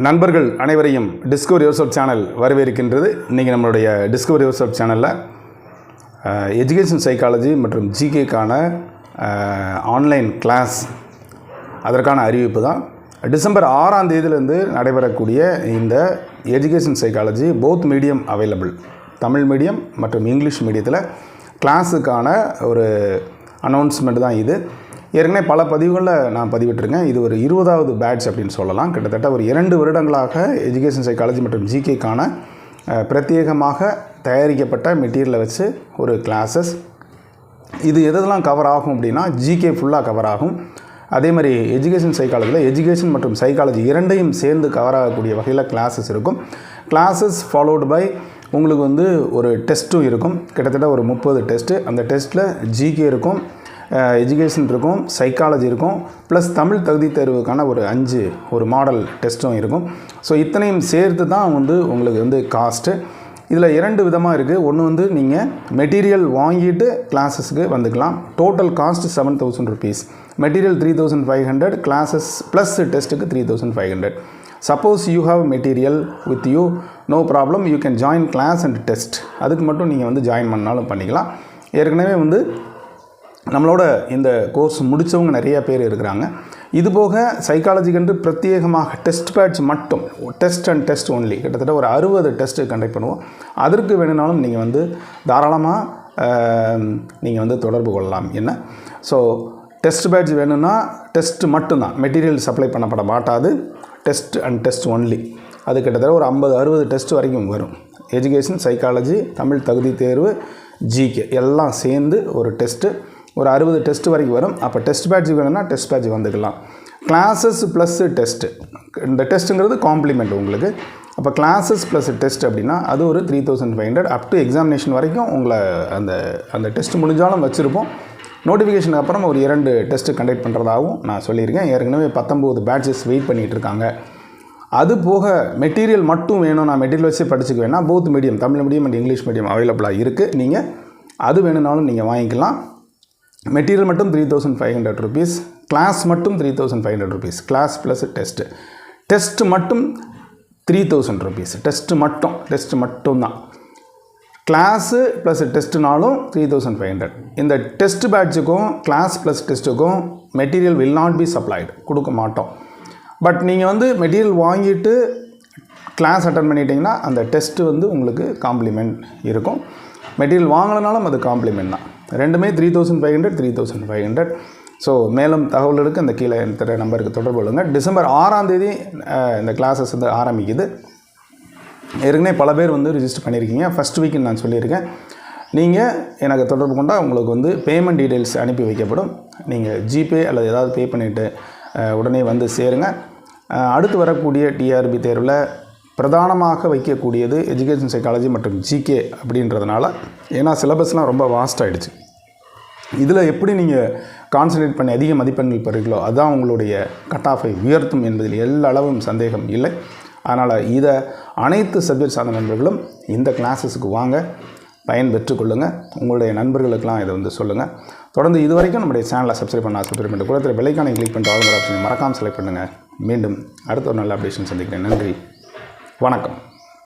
நண்பர்கள் அனைவரையும் Discovery Joseph channel வரவேற்கின்றது. இன்றைக்கி நம்மளுடைய டிஸ்கவரி யோசப் சேனலில் எஜுகேஷன் சைக்காலஜி மற்றும் ஜிகேக்கான ஆன்லைன் கிளாஸ் அதற்கான அறிவிப்பு தான். டிசம்பர் ஆறாம் தேதியிலேருந்து நடைபெறக்கூடிய இந்த education psychology both medium available Tamil medium மற்றும் இங்கிலீஷ் மீடியத்தில் கிளாஸுக்கான ஒரு அனௌன்ஸ்மெண்ட் தான் இது. ஏற்கனவே பல பதிவுகளில் நான் பதிவிட்டிருக்கேன். இது ஒரு இருபதாவது பேட்ச் அப்படின்னு சொல்லலாம். கிட்டத்தட்ட ஒரு இரண்டு வருடங்களாக எஜுகேஷன் சைக்காலஜி மற்றும் ஜிகேக்கான பிரத்யேகமாக தயாரிக்கப்பட்ட மெட்டீரியலை வச்சு ஒரு கிளாஸஸ். இது எதெல்லாம் கவர் ஆகும் அப்படின்னா ஜிகே ஃபுல்லாக கவர் ஆகும். அதே மாதிரி எஜுகேஷன் சைக்காலஜியில் எஜுகேஷன் மற்றும் சைக்காலஜி இரண்டையும் சேர்ந்து கவர் ஆகக்கூடிய வகையில் கிளாஸஸ் இருக்கும். கிளாஸஸ் ஃபாலோடு பை உங்களுக்கு வந்து ஒரு டெஸ்ட்டும் இருக்கும். கிட்டத்தட்ட ஒரு முப்பது டெஸ்ட்டு. அந்த டெஸ்ட்டில் ஜிகே இருக்கும். எஜுகேஷன் இருக்கும் சைக்காலஜி இருக்கும் ப்ளஸ் தமிழ் தகுதி தேர்வுக்கான ஒரு அஞ்சு ஒரு மாடல் டெஸ்ட்டும் இருக்கும். ஸோ இத்தனையும் சேர்த்து தான் வந்து உங்களுக்கு வந்து காஸ்ட்டு இதில் இரண்டு விதமாக இருக்குது ஒன்று வந்து நீங்கள் மெட்டீரியல் வாங்கிட்டு கிளாஸஸ்க்கு வந்துக்கலாம். Total cost seven thousand rupees material three thousand five hundred classes plus டெஸ்ட்டுக்கு three thousand five hundred suppose you have material with you no problem you can join class and test அதுக்கு மட்டும் நீங்கள் வந்து join பண்ணாலும் பண்ணிக்கலாம். ஏற்கனவே வந்து நம்மளோட இந்த கோர்ஸ் முடித்தவங்க நிறைய பேர் இருக்கிறாங்க. இது போக சைக்காலஜிக்கென்று பிரத்யேகமாக டெஸ்ட் பேட்ச் மட்டும் டெஸ்ட் அண்ட் டெஸ்ட் ஒன்லி கிட்டத்தட்ட ஒரு அறுபது டெஸ்ட்டு கண்டக்ட் பண்ணுவோம். அதற்கு வேணும்னாலும் நீங்கள் வந்து தாராளமாக நீங்கள் வந்து தொடர்பு கொள்ளலாம். என்ன? ஸோ டெஸ்ட் பேட்ச் வேணும்னா டெஸ்ட் மட்டும்தான். மெட்டீரியல் சப்ளை பண்ணப்பட மாட்டாது. டெஸ்ட் அண்ட் டெஸ்ட் ஒன்லி அது கிட்டத்தட்ட ஒரு ஐம்பது அறுபது டெஸ்ட் வரைக்கும் வரும். எஜுகேஷன் சைக்காலஜி தமிழ் தகுதி தேர்வு ஜிகே எல்லாம் சேர்ந்து ஒரு டெஸ்ட்டு ஒரு அறுபது டெஸ்ட் வரைக்கும் வரும். அப்போ டெஸ்ட் பேட்ச் வேணும்னா டெஸ்ட் பேட்ச் வந்துக்கலாம். கிளாஸஸ் ப்ளஸ்ஸு டெஸ்ட்டு இந்த டெஸ்ட்டுங்கிறது காம்ப்ளிமெண்ட் உங்களுக்கு. அப்போ கிளாஸஸ் ப்ளஸ் டெஸ்ட் அப்படின்னா அது ஒரு three thousand five hundred up to examination வரைக்கும் உங்களை அந்த அந்த டெஸ்ட் முடிஞ்சாலும் வச்சுருப்போம். நோட்டிஃபிகேஷனுக்கு அப்புறம் ஒரு இரண்டு டெஸ்ட்டு கண்டக்ட் பண்ணுறதாகவும் நான் சொல்லியிருக்கேன். ஏற்கனவே பத்தொம்போது பேட்சஸ் வெயிட் பண்ணிகிட்டு இருக்காங்க. அது போக மெட்டீரியல் மட்டும் வேணும். நான் மெட்டீரியல் வச்சு படிச்சுக்க வேணால் both medium Tamil medium and English medium அவைலபிளாக இருக்குது நீங்கள் அது வேணும்னாலும் நீங்கள் வாங்கிக்கலாம். மெட்டீரியல் மட்டும் three thousand five hundred rupees class மட்டும் three thousand five hundred rupees class plus test test மட்டும் த்ரீ தௌசண்ட் ருபீஸ் டெஸ்ட்டு மட்டும் டெஸ்ட் மட்டும்தான். கிளாஸு ப்ளஸ் டெஸ்ட்டுனாலும் த்ரீ தௌசண்ட் ஃபைவ் ஹண்ட்ரட் இந்த டெஸ்ட் பேட்சுக்கும் class plus டெஸ்ட்டுக்கும் material will not be supplied கொடுக்க மாட்டோம். But நீங்கள் வந்து மெட்டீரியல் வாங்கிட்டு கிளாஸ் அட்டன் பண்ணிட்டீங்கன்னா அந்த டெஸ்ட்டு வந்து உங்களுக்கு காம்ப்ளிமெண்ட் இருக்கும். மெட்டீரியல் வாங்கினாலும் அது காம்ப்ளிமெண்ட் தான். ரெண்டுமே three thousand five hundred three thousand five hundred so மேலும் தகவல்களுக்கு இந்த கீழே தர நம்பருக்கு தொடர்பு கொள்ளுங்கள் டிசம்பர் ஆறாம் தேதி இந்த கிளாஸஸ் வந்து ஆரம்பிக்குது. ஏற்கனவே பல பேர் வந்து ரிஜிஸ்டர் பண்ணியிருக்கீங்க ஃபஸ்ட் வீக்குன்னு நான் சொல்லியிருக்கேன். நீங்கள் எனக்கு தொடர்பு கொண்டால் உங்களுக்கு வந்து பேமெண்ட் டீட்டெயில்ஸ் அனுப்பி வைக்கப்படும். நீங்கள் ஜிபே அல்லது ஏதாவது பே பண்ணிவிட்டு உடனே வந்து சேருங்க. அடுத்து வரக்கூடிய டிஆர்பி தேர்வில் பிரதானமாக வைக்கக்கூடியது எஜுகேஷன் சைக்காலஜி மற்றும் ஜிகே அப்படின்றதுனால ஏன்னா சிலபஸ்லாம் ரொம்ப வாஸ்ட் ஆகிடுச்சு இதில் எப்படி நீங்கள் கான்சன்ட்ரேட் பண்ணி அதிக மதிப்பெண்கள் பெறுகிறீங்களோ அதுதான் உங்களுடைய கட் ஆஃபை உயர்த்தும் என்பதில் எல்லா அளவும் சந்தேகம் இல்லை. அதனால் இதை அனைத்து சப்ஜெக்ட் சார்ந்த நண்பர்களும் இந்த கிளாஸஸுக்கு வாங்க பயன் பெற்றுக்கொள்ளுங்கள் உங்களுடைய நண்பர்களுக்கெல்லாம் இதை வந்து சொல்லுங்கள் தொடர்ந்து இது வரைக்கும் நம்முடைய சேனலை சப்ஸ்கிரைப் பண்ண சப்ஸ்கிரைப் பண்ணிட்டு கூட விலைக்கான கிளிக் பண்ணிட்டு ஆளுங்கிற ஆப்ஷன் மறக்காமல் செலக்ட் பண்ணுங்கள் மீண்டும் அடுத்த ஒரு நல்ல அப்டேஷன் சந்திக்கிறேன். நன்றி. வணக்கம்.